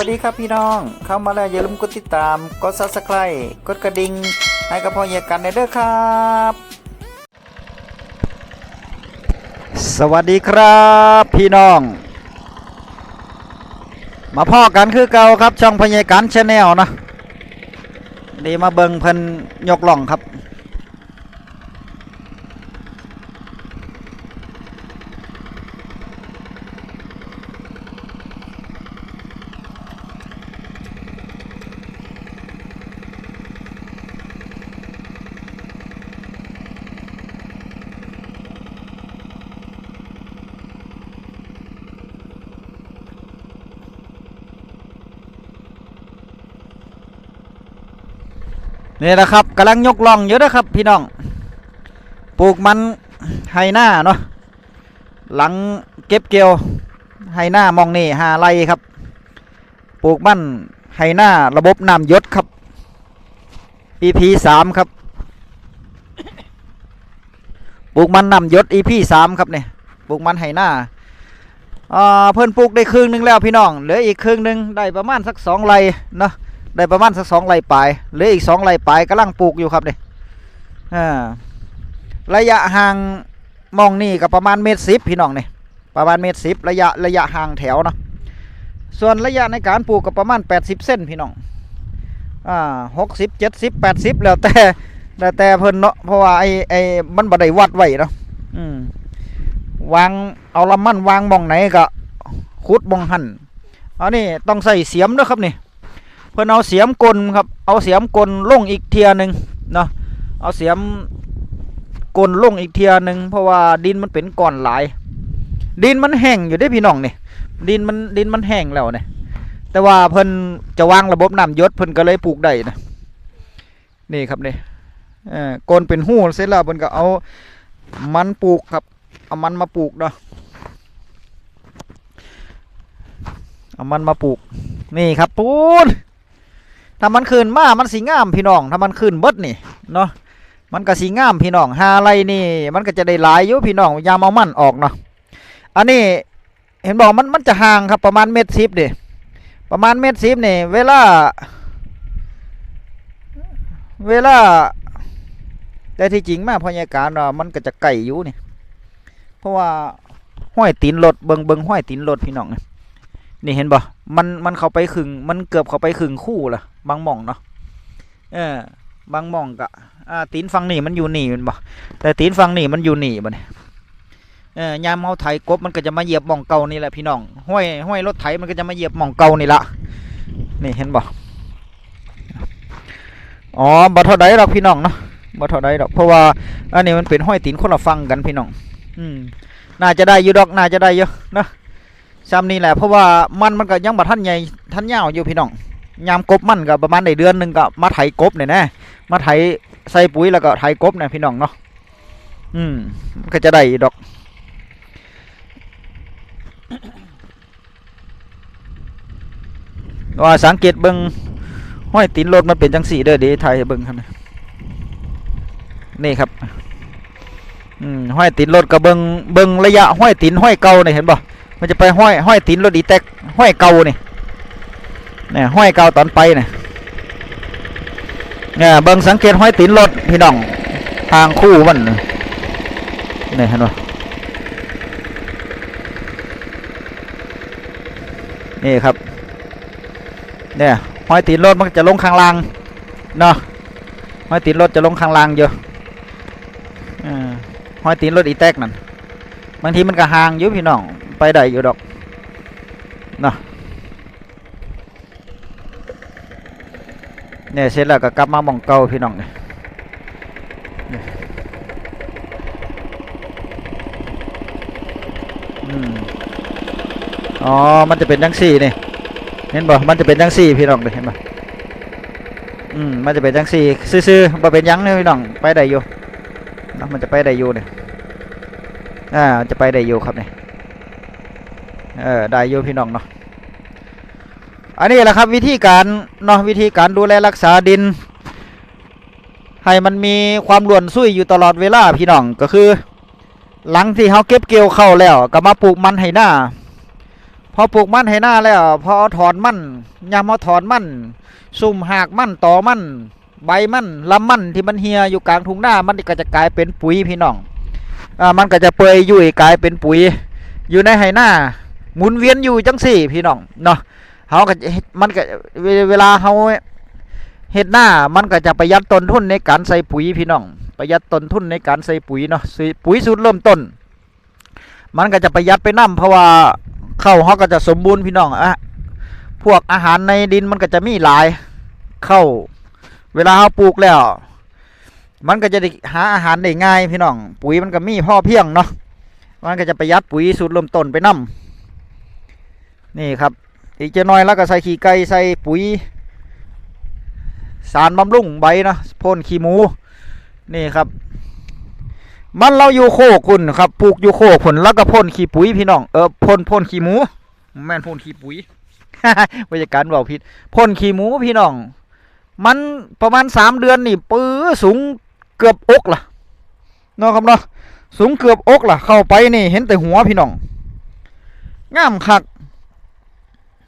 วัสดีครับพี่น้อง เข้ามาแล้วอย่าลืมกดติดตาม กด subscribe กดกระดิ่งให้กับพ่อเฮียกันในเด้อครับ สวัสดีครับพี่น้อง มาพ่อกันคือเก่าครับช่องพญากันชาแนลนะดีมาเบิงเพิ่นยกล่องครับ นี่แหละครับกำลังยกล่องอยู่นะครับ พี่น้อง ปลูกมันไฮหน้าเนาะหลังเก็บเกี่ยวไฮหน้ามองนี่หาไรครับ ปลูกมันไฮหน้าระบบน้ำยศครับ EP สามครับ ปลูกมันน้ำยศ EP สามครับเนี่ยปลูกมันไฮหน้าเพิ่นปลูกได้ครึ่งหนึงแล้วพี่น้องเหลืออีกครึ่งหนึงได้ประมาณสักสองไรเนาะ ได้ประมาณสักสองไร่ปลายเหลืออีกสองไร่ปลายกำลังปลูกอยู่ครับเนี่ยระยะห่างมองนี่ก็ประมาณเมตรสิบพี่น้องเนี่ยประมาณเมตรสิบระยะระยะห่างแถวเนาะส่วนระยะในการปลูกก็ประมาณแปดสิบเส้นพี่น้องอ่าหกสิบเจ็ดสิบแปดสิบแล้วแต่แล้วแต่เพิ่นเนาะเพราะว่าไอ้ไอ้มันบ่ไดวัดไว้เนาะอืมวางเอาลำมันวางมองไหนก็ขุดหมองหันอันนี้ต้องใส่เสียมด้วยครับนี่ พื่อนเอาเสียมกลครับ เอาเสียมกลลงอีกเทียหนึ่งเนาะ เอาเสียมกลลงอีกเทียหนึ่งเพราะว่าดินมันเป็นก้อนหลาย ดินมันแห้งอยู่ได้พี่น้องนี่ดินมันดินมันแห้งแล้วเนี่ยแต่ว่าเพิ่นจะวางระบบน้ำยศเพิ่นก็เลยปลูกได้นะนี่ครับนี่เออกลเป็นหู้เสร็จแล้วเพิ่นก็เอามันปลูกครับ เอามันมาปลูกเนาะเอามันมาปลูก นี่ครับปูน ถ้ามันคืนมา มันสีงามพี่น้อง ถ้ามันคืนเบิดนี่เนาะ มันก็สีงามพี่น้องหาอะไรนี่ มันก็จะได้หลายอยู่พี่น้องยามเอามันออกเนาะ อันนี้เห็นบอกมันมันจะห่างครับประมาณเมตรสิบเดประมาณเมตรสิบนี่เวลา เวลา แต่ที่จริงมาพอยาการว่าะมันก็จะไก่อยู่นี่ เพราะว่าห้อยตีนรถเบิงเบิงห้อยตีนรถพี่น้องนี่ นี่เห็นบ่มันมันเข้าไปครึ่งมันเกือบเข้าไปครึ่งคู่ละบางหม่องเนาะเออบางหม่องกะอ่าตีนฝั่งนี่มันอยู่นี่มันบ่แต่ตีนฝั่งนี่มันอยู่นี่บ่เนี่ยเออยามเฮาไถกบมันก็จะมาเหยียบหม่องเก่านี่แหละพี่น้องห้วยห้วยรถไถมันก็จะมาเหยียบหม่องเก่านี่ละนี่เห็นบ่อ๋อบ่เท่าใดดอกพี่น้องเนาะบ่เท่าใดดอกเพราะว่าอันนี้มันเป็นห้อยตีนคนละฝั่งกันพี่น้อง อืมน่าจะได้อยู่ดอกน่าจะได้เยอะนะ ซ้ำนี่แหละเพราะว่ามันมันก็ยังบ่ทันใหญ่ทันยาวอยู่พี่น้องยามกบมันก็ประมาณในเดือนหนึ่งก็มาไถกบเนี่ยนะมาไถใส่ปุ๋ยแล้วก็ไถกบเนี่ยพี่น้องเนาะอืมก็จะได้ดอกว่าสังเกตเบิ่งห้อยตีนรถมันเป็นจังสีเด้อเดีไทยเบิ่งครับนี่ครับห้อยตีนรถก็เบิ่งเบิ่งระยะห้อยตีนห้อยเก่าเนี่ยเห็นบ่ มันจะไปห้อยห้อยตีนรถดีแตกห้อยเก่านี่เนี่ยห้อยเก่าตอนไปเนี่ยเนี่ยเบิ่งสังเกตห้อยตีนรถพี่น้องทางคู่มันเนี่ยเห็นปะนี่ครับเนี่ยห้อยตีนรถมันจะลงข้างล่างเนาะห้อยตีนรถจะลงข้างล่างเยอะอ่าห้อยตีนรถอีแตกนั่นบางทีมันก็ห่างอยู่พี่น้อง ไปได้อยู่ดอกนะเนี่ยเสร็จแล้วก็กลับมาหมองเก่าพี่น้องเนี่ยอ๋อ มันจะเป็นจังสี่นี่ เห็นบ่ มันจะเป็นจังสี่พี่น้องเด้อเห็นบ่ อืม มันจะเป็นจังสี่ซื่อๆบ่เป็นยังเลยพี่น้อง ไปได้อยู่นะมันจะไปได้อยู่เนี่ยอ่า จะไปได้อยู่ครับเนี่ย เออได้อยู่พี่น้องเนาะอันนี้แหละครับวิธีการเนาะวิธีการดูแลรักษาดิน ให้มันมีความร่วนซุยอยู่ตลอดเวลาพี่น้องก็คือ หลังที่เขาเก็บเกี่ยวเข้าแล้ว ก็มาปลูกมันให้หน้าพอปลูกมันให้หน้าแล้วพอถอนมันยามเอาถอนมันซุ่มหากมันต่อมันใบมันลำมันที่มันเหียอยู่กลางทุ่งหน้ามันก็จะกลายเป็นปุ๋ยพี่น้องอ่ามันก็จะเปื่อยยุ่ยกลายเป็นปุ๋ยอยู่ในไหหน้า หมุนเวียนอยู่จังสี่ พี่น้องเนาะเฮาก็มันก็เวลาเฮาเฮ็ดหน้ามันก็จะประหยัดต้นทุนในการใส่ปุ๋ยพี่น้อง ประหยัดต้นทุนในการใส่ปุ๋ยเนาะปุ๋ยสูตรเริ่มต้น มันก็จะประหยัดไปนํเพราะว่าเข้าเฮาก็จะสมบูรณ์พี่น้องอะพวกอาหารในดินมันก็จะมีหลายเข้าเวลาเฮาปลูกแล้ว มันก็จะหาอาหารได้ง่ายพี่น้อง ปุ๋ยมันก็มีพ่อเพียงเนาะมันก็จะประหยัดปุ๋ยสูตรเริ่มต้นไปนํ นี่ครับ อีกจะน้อยแล้วก็ใส่ขี้ไก่ใส่ปุ๋ย สารบำรุงใบนะพ่นขี้หมู นี่ครับ มันเราอยู่โคกคุณครับปลูกอยู่โคกผลแล้วก็พ่นขี้ปุ๋ยพี่น้องเออพ่นพ่นขี้หมูแม่นพ่นขี้ปุ๋ยบรรยากาศเบาผิดพ่นขี้หมูพี่น้อง มันประมาณสามเดือนนี่ปื้อสูงเกือบอกล่ะเนาะครับเนาะสูงเกือบอกล่ะ เข้าไปนี่ เห็นแต่หัวพี่น้องงามคัก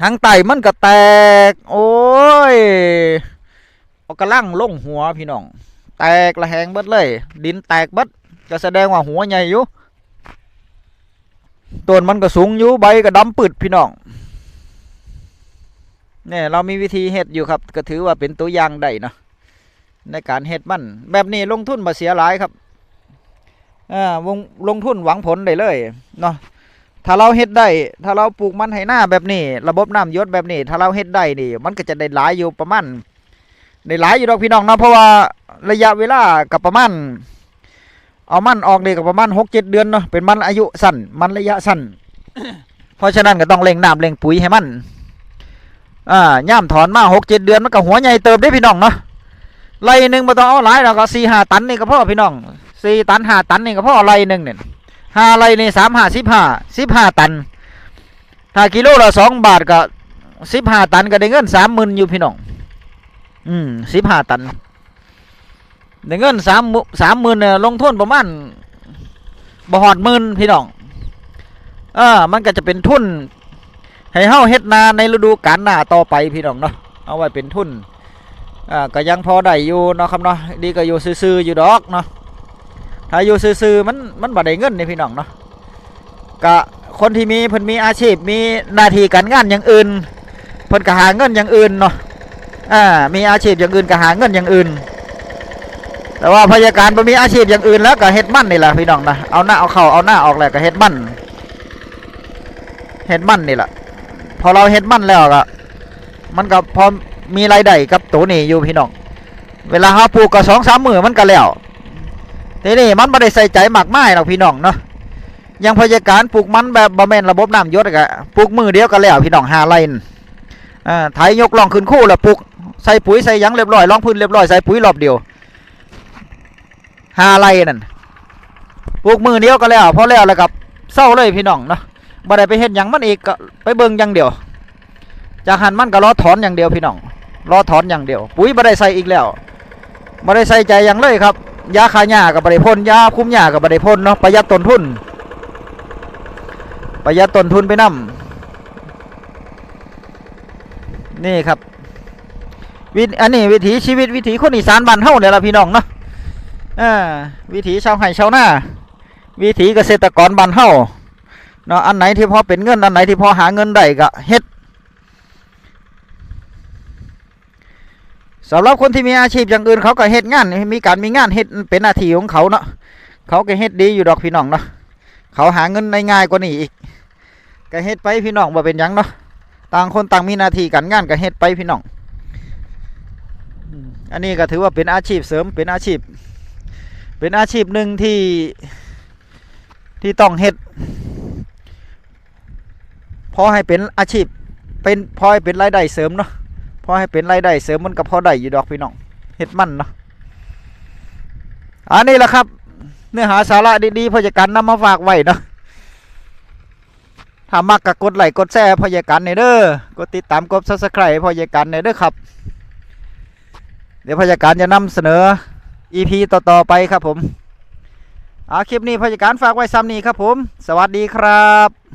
ทางไตมันก็แตก โอ้ยเอากระลังลงหัวพี่น้อง แตกละแหงเบิดเลย ดินแตกเบิดก็แสดงว่าหัวใหญ่อยู่ต้นมันก็สูงอยู่ใบก็ดำปึดพี่น้องเนี่ยเรามีวิธีเฮ็ดอยู่ครับ ก็ถือว่าเป็นตัวอย่างได้เนาะในการเฮ็ดมัน แบบนี้ลงทุนมาเสียหลายครับอ่าวงลงทุนหวังผลได้เลยเนาะ ถ้าเราเฮ็ดได้ ถ้าเราปลูกมันให้หน้าแบบนี้ ระบบน้ำยศแบบนี้ ถ้าเราเฮ็ดได้นี่ มันก็จะได้หลายอยู่ประมาณได้หลายอยู่ดอกพี่น้องเนาะเพราะว่าระยะเวลากับประมาณเอามันออกนี่กับประมาณหกเจ็ดเดือนเนาะเป็นมันอายุสั้นมันระยะสั้นเพราะฉะนั้นก็ต้องเร่งน้ำเร่งปุ๋ยให้มันอ่าย่ามถอนมาหกเจ็ดเดือนมันก็หัวใหญ่เติมได้พี่น้องเนาะไรหนึ่งมาต้องเอาหลายเราก็สี่ห้าตันนี่ก็พ่อพี่น้องสี่ตันห้าตันนี่ก็พ่อไรหนึ่งเนี่ย ห้าไรนี่สามห้าสิบห้าสิบห้าตันถ้ากิโลละสองบาทก็สิบห้าตันก็ได้เงินสามหมื่นอยู่พี่น้อง อืมสิบห้าตันได้เงินสามสามหมื่นเนี่ยลงทุนประมาณบ่หอดหมื่นพี่น้อง เออ มันก็จะเป็นทุน ให้เฮาเฮ็ดนาในฤดูกาลหน้าต่อไปพี่น้องเนาะ เอาไว้เป็นทุน อ่า ก็ยังพอได้อยู่เนาะครับเนาะ ดีก็อยู่ซื่อๆอยู่ดอกเนาะ ถ้าอยู่ซื่อๆมันมันบ่ได้เงินนี่พี่น้องเนาะกะคนที่มีเพิ่นมีอาชีพมีหน้าที่การงานอย่างอื่นเพิ่นก็หาเงินอย่างอื่นเนาะอ่ามีอาชีพอย่างอื่นก็หาเงินอย่างอื่น แต่ว่าพยาการบ่มีอาชีพอย่างอื่นแล้วก็เฮ็ดมั่นนี่แหละพี่น้องนะเอาหน้าเอาเข้าเอาหน้าออกแล้วก็เฮ็ดมั่นเฮ็ดมั่นนี่แหละพอเราเฮ็ดมั่นแล้วก็มันก็พอมีรายได้กับตัวนี้อยู่พี่น้อง เวลาเฮาปลูกก็สองสามมือมันก็แล้ว ทีนี่มันไม่ได้ใส่ใจหมักไม้หรอกพี่น้องเนาะยังพยาการปลูกมันแบบบะแมนระบบน้ำยศกะปลูกมือเดียวก็แล้วพี่น้องหาไร่นอ่าไถยกลองขึ้นคู่แล้วปลูกใส่ปุ๋ยใส่ยังเรียบร้อยรองพื้นเรียบร้อยใส่ปุ๋ยรอบเดียวหาไร่นั่นปลูกมือเดียวก็แล้วพอแล้วแล้วกับเศร้าเลยพี่น้องเนาะบ่ได้ไปเฮ็ดหยังมันอีกไปเบิ่งอย่างเดียว จากหันมันก็รอถอนอย่างเดียวพี่น้องรอถอนอย่างเดียว ปุ๋ยบ่ได้ใส่อีกแล้วบ่ได้ใส่ใจยังเลยครับ ยาฆ่าหญ้ากับบริพ่นยาคุ้มหญ้ากับบริพ่นเนาะประหยัดต้นทุนประหยัดต้นทุนไปนํนี่ครับวิธอันนี้วิถีชีวิตวิถีคนอีสานบ้านเฮาเนี่ยละพี่น้องเนาะอ่าวิถีชาวไร่ชาวนาวิถีเกษตรกรบ้านเฮาเนาะอันไหนที่พอเป็นเงินอันไหนที่พอหาเงินได้ก็เฮ็ด สำหรับคนที่มีอาชีพอย่างอื่นเขาก็เฮ็ดงาน มีการมีงานเฮ็ดเป็นหน้าที่ของเขาเนาะเขาก็เฮ็ดดีอยู่ดอกพี่น้องเนาะเขาหาเงินได้ง่ายกว่านี้อีกก็เฮ็ดไปพี่น้องบ่เป็นยังเนาะต่างคนต่างมีหน้าที่การงานก็เฮ็ดไปพี่น้องอันนี้ก็ถือว่าเป็นอาชีพเสริมเป็นอาชีพ เป็นอาชีพหนึ่งที่ที่ต้องเฮ็ดพอให้เป็นอาชีพเป็นพอให้เป็นรายได้เสริมเนาะ พอให้เป็นรายได้เสริมมันก็พอได้อยู่ดอกพี่น้องเฮ็ดมันเนาะอันนี้แหละครับ เนื้อหาสาระดีๆพยาการนำมาฝากไว้เนาะถ้ามักก็กดไลค์กดแชร์พยาการในเด้อกดติดตามกด Subscribe พยาการในเด้อครับ เดี๋ยวพยาการจะนำเสนอ EP ต่อๆไปครับผมอาคลิปนี้พยาการฝากไว้ซ้ำนี้ครับผม สวัสดีครับ